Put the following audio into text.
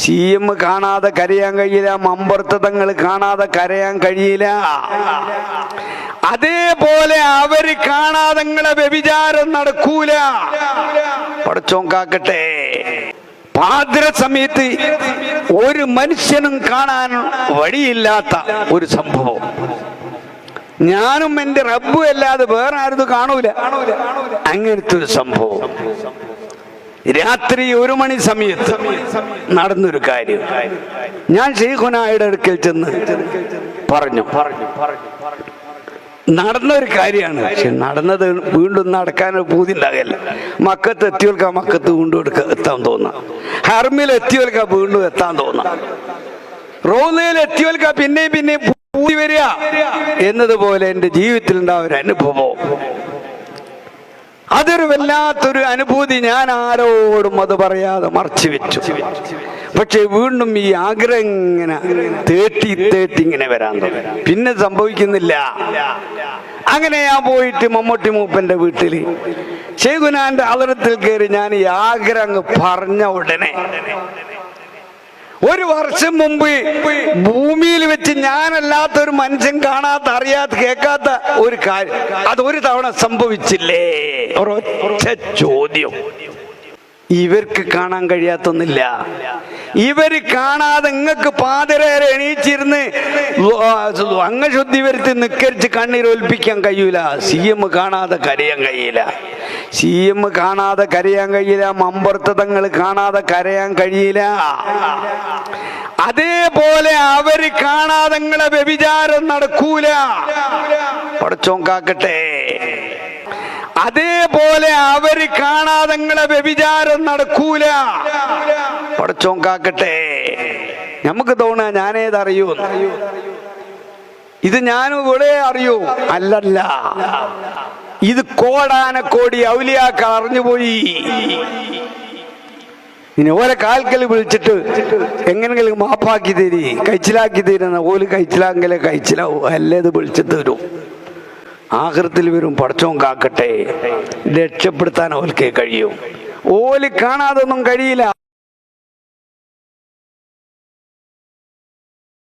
C M കാണാതെ കരയാൻ കഴിയില്ല മമ്പർത്തങ്ങൾ കാണാതെ കരയാൻ കഴിയില്ല. അതേപോലെ അവർ കാണാതെ വ്യഭിചാരം നടക്കൂല. പടച്ചോൻ കാക്കട്ടെ. പാതിര സമയത്ത് ഒരു മനുഷ്യനും കാണാൻ വഴിയില്ലാത്ത ഒരു സംഭവം. ഞാനും എന്റെ റബ്ബും അല്ലാതെ വേറെ ആരും കാണൂല. അങ്ങനത്തെ ഒരു സംഭവം. രാത്രി ഒരു മണി സമയത്ത് നടന്നൊരു കാര്യം. ഞാൻ ഷെയ്ഖുനായുടെ അടുക്കൽ ചെന്ന് പറഞ്ഞു. പറഞ്ഞു നടന്ന ഒരു കാര്യമാണ്. പക്ഷെ നടന്നത് വീണ്ടും നടക്കാൻ പൂതി ഉണ്ടാകല്ല മക്കത്ത് എത്തിയോൽക്ക മക്കത്ത് വീണ്ടും എടുക്ക എത്താൻ തോന്നാം. ഹർമിൽ എത്തിയോൽക്ക വീണ്ടും എത്താൻ തോന്നാം. റോന്നയിൽ എത്തിയോൽക്ക പിന്നെയും പിന്നെയും പൂതി വരിക. എന്നതുപോലെ എന്റെ ജീവിതത്തിൽ ഉണ്ടാവുന്ന അനുഭവം. അതൊരു വല്ലാത്തൊരു അനുഭൂതി ഞാൻ ആരോടും അത് പറയാതെ മറച്ചു വെച്ചു. പക്ഷെ വീണ്ടും ഈ ആഗ്രഹം ഇങ്ങനെ തേട്ടി തേട്ടി ഇങ്ങനെ വരാൻ തുടങ്ങി. പിന്നെ സംഭവിക്കുന്നില്ല. അങ്ങനെ ഞാൻ പോയിട്ട് മമ്മൂട്ടി മൂപ്പന്റെ വീട്ടിൽ ഷെയ്ഖുനാന്റെ അലറത്തിൽ കയറി ഞാൻ ഈ ആഗ്രഹം പറഞ്ഞ ഉടനെ ഒരു വർഷം മുമ്പ് ഭൂമിയിൽ വെച്ച് ഞാനല്ലാത്ത ഒരു മനുഷ്യൻ കാണാത്ത അറിയാത്ത കേൾക്കാത്ത ഒരു കാര്യം. അത് ഒരു തവണ സംഭവിച്ചില്ലേ? ഒരൊറ്റ ചോദ്യം. ഇവർക്ക് കാണാൻ കഴിയാത്തൊന്നില്ല. ഇവർ കാണാതെ നിങ്ങൾക്ക് പാതിരേറെ എണീച്ചിരുന്ന് അംഗശുദ്ധി വരുത്തി നിക്കരിച്ച് കണ്ണീരൊൽപ്പിക്കാൻ കഴിയൂല. സി എം കാണാതെ കരയാൻ കഴിയില്ല. സി എം കാണാതെ കരയാൻ കഴിയില്ല. മമ്പർത്തതങ്ങൾ കാണാതെ കരയാൻ കഴിയില്ല. അതേപോലെ അവർ കാണാതെ നിങ്ങളെ വ്യഭിചാരം നടക്കൂല. പടച്ചോങ്കാക്കട്ടെ അതേപോലെ അവർ കാണാതെ നിങ്ങളെ വ്യഭിചാരം നടക്കൂല. പടച്ചോൻ കാക്കട്ടെ. നമുക്ക് തോന്നുക ഞാനേതറിയൂ ഇത് ഞാനും ഇവിടെ അറിയൂ. അല്ലല്ല. ഇത് കോടാനക്കോടി ഔലിയാക്ക അറിഞ്ഞുപോയി ഇനി ഓരോ കാൽക്കൽ വിളിച്ചിട്ട് എങ്ങനെങ്കിലും മാപ്പാക്കി തരി കഴിച്ചിലാക്കി തരുന്ന ഓൽ കഴിച്ചിലാങ്കിലെ കഴിച്ചിലാവും അല്ലേ ഇത് വിളിച്ചിട്ട് തരും ആഹൃത്തിൽ വരും പടച്ചോൻ കാക്കട്ടെ. രക്ഷപ്പെടുത്താൻ ഓൽക്കേ കഴിയും. ഓൽ കാണാതൊന്നും കഴിയില്ല.